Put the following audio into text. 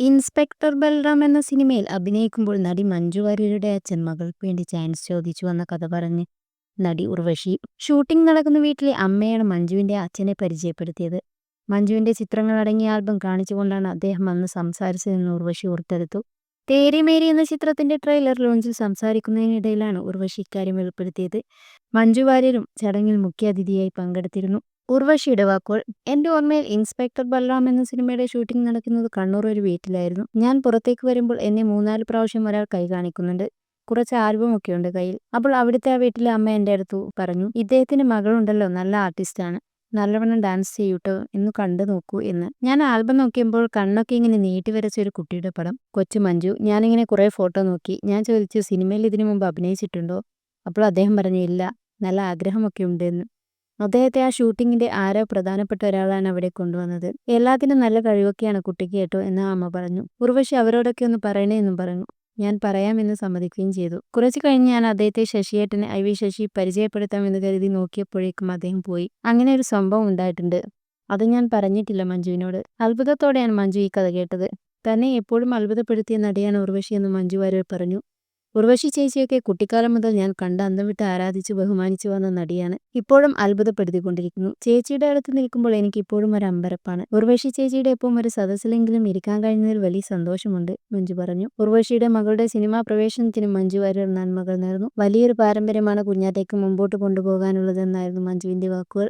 Inspector Balram എന്ന സിനിമയിൽ അഭിനയിക്കുമ്പോൾ നടി മഞ്ജു വാര്യരുടെ അച്ഛൻ മകൾക്ക് വേണ്ടി ചാൻസ് ചോദിച്ചു എന്ന കഥ പറഞ്ഞ് നടി ഉർവശി ഷൂട്ടിംഗ് നടക്കുന്ന വീട്ടിലെ അമ്മയാണ് മഞ്ജുവിന്റെ അച്ഛനെ പരിചയപ്പെടുത്തിയത്. മഞ്ജുവിന്റെ ചിത്രങ്ങൾ അടങ്ങിയ ആൽബം കാണിച്ചുകൊണ്ടാണ് അദ്ദേഹം അന്ന് സംസാരിച്ചതെന്ന് ഉർവശി ഓർത്തെടുത്തു തേരി മേരി എന്ന ചിത്രത്തിന്റെ ട്രെയിലർ ലോഞ്ചിൽ സംസാരിക്കുന്നതിനിടയിലാണ് ഉർവശി ഇക്കാര്യം വെളിപ്പെടുത്തിയത്. മഞ്ജു വാര്യരും ചടങ്ങിൽ മുഖ്യാതിഥിയായി പങ്കെടുത്തിരുന്നു. ഉർവശിയുടെ വാക്കുകൾ. എന്റെ ഓർമ്മയിൽ ഇൻസ്പെക്ടർ ബൽറാം എന്ന സിനിമയുടെ ഷൂട്ടിംഗ് നടക്കുന്നത് കണ്ണൂർ ഒരു വീട്ടിലായിരുന്നു. ഞാൻ പുറത്തേക്ക് വരുമ്പോൾ എന്നെ മൂന്നാൽ പ്രാവശ്യം ഒരാൾ കൈ കാണിക്കുന്നുണ്ട്. കുറച്ച് ആൽബം ഒക്കെ ഉണ്ട് കയ്യിൽ. അപ്പോൾ അവിടുത്തെ ആ വീട്ടിലെ അമ്മ എന്റെ അടുത്ത് പറഞ്ഞു ഇദ്ദേഹത്തിന്റെ മകളുണ്ടല്ലോ നല്ല ആർട്ടിസ്റ്റാണ്. നല്ലവണ്ണം ഡാൻസ് ചെയ്യൂട്ടോ എന്ന് കണ്ടു നോക്കൂ എന്ന്. ഞാൻ ആൽബം നോക്കിയപ്പോൾ കണ്ണൊക്കെ ഇങ്ങനെ നീട്ടി വരച്ച ഒരു കുട്ടിയുടെ പടം കൊച്ചു മഞ്ജു. ഞാനിങ്ങനെ കുറേ ഫോട്ടോ നോക്കി. ഞാൻ ചോദിച്ചു സിനിമയിൽ ഇതിനു മുമ്പ് അഭിനയിച്ചിട്ടുണ്ടോ? അപ്പോൾ അദ്ദേഹം പറഞ്ഞു ഇല്ല. നല്ല ആഗ്രഹമൊക്കെ ഉണ്ട് എന്ന് അദ്ദേഹത്തെ ആ ഷൂട്ടിങ്ങിന്റെ ആരോ പ്രധാനപ്പെട്ട ഒരാളാണ് അവിടെ കൊണ്ടുവന്നത്. എല്ലാത്തിനും നല്ല കഴിവൊക്കെയാണ് കുട്ടിക്ക് കേട്ടോ എന്ന് അമ്മ പറഞ്ഞു. ഉർവശി അവരോടൊക്കെ ഒന്ന് പറയണേ എന്നും പറഞ്ഞു. ഞാൻ പറയാമെന്ന് സമ്മതിക്കുകയും ചെയ്തു. കുറച്ചു കഴിഞ്ഞ് ഞാൻ അദ്ദേഹത്തെ ശശിയേട്ടനെ ഐ വി ശശി പരിചയപ്പെടുത്താമെന്ന് കരുതി നോക്കിയപ്പോഴേക്കും അദ്ദേഹം പോയി. അങ്ങനെ ഒരു സംഭവം ഉണ്ടായിട്ടുണ്ട്. അത് ഞാൻ പറഞ്ഞിട്ടില്ല മഞ്ജുവിനോട്. അത്ഭുതത്തോടെയാണ് മഞ്ജു ഈ കഥ കേട്ടത്. തന്നെ എപ്പോഴും അത്ഭുതപ്പെടുത്തിയ നടിയാണ് ഉർവശി എന്ന് മഞ്ജു വാര്യർ പറഞ്ഞു. ഉർവശി ചേച്ചിയൊക്കെ കുട്ടിക്കാലം മുതൽ ഞാൻ കണ്ട് അന്തം വിട്ട് ആരാധിച്ച് ബഹുമാനിച്ചു വന്ന നടിയാണ്. ഇപ്പോഴും അത്ഭുതപ്പെടുത്തിക്കൊണ്ടിരിക്കുന്നു. ചേച്ചിയുടെ അടുത്ത് നിൽക്കുമ്പോൾ എനിക്ക് ഇപ്പോഴും ഒരു അമ്പരപ്പാണ്. ഉർവശി ചേച്ചിയുടെ ഒപ്പം ഒരു സദസ്സിലെങ്കിലും ഇരിക്കാൻ കഴിഞ്ഞതിൽ വലിയ സന്തോഷമുണ്ട് മഞ്ജു പറഞ്ഞു. ഉർവശിയുടെ മകളുടെ സിനിമാ പ്രവേശനത്തിന് മഞ്ജു വാര്യർ നന്മകൾ നേർന്നു. വലിയൊരു പാരമ്പര്യമാണ് കുഞ്ഞാറ്റയ്ക്ക് മുമ്പോട്ട് കൊണ്ടുപോകാനുള്ളതെന്നായിരുന്നു മഞ്ജുവിന്റെ വാക്കുകൾ.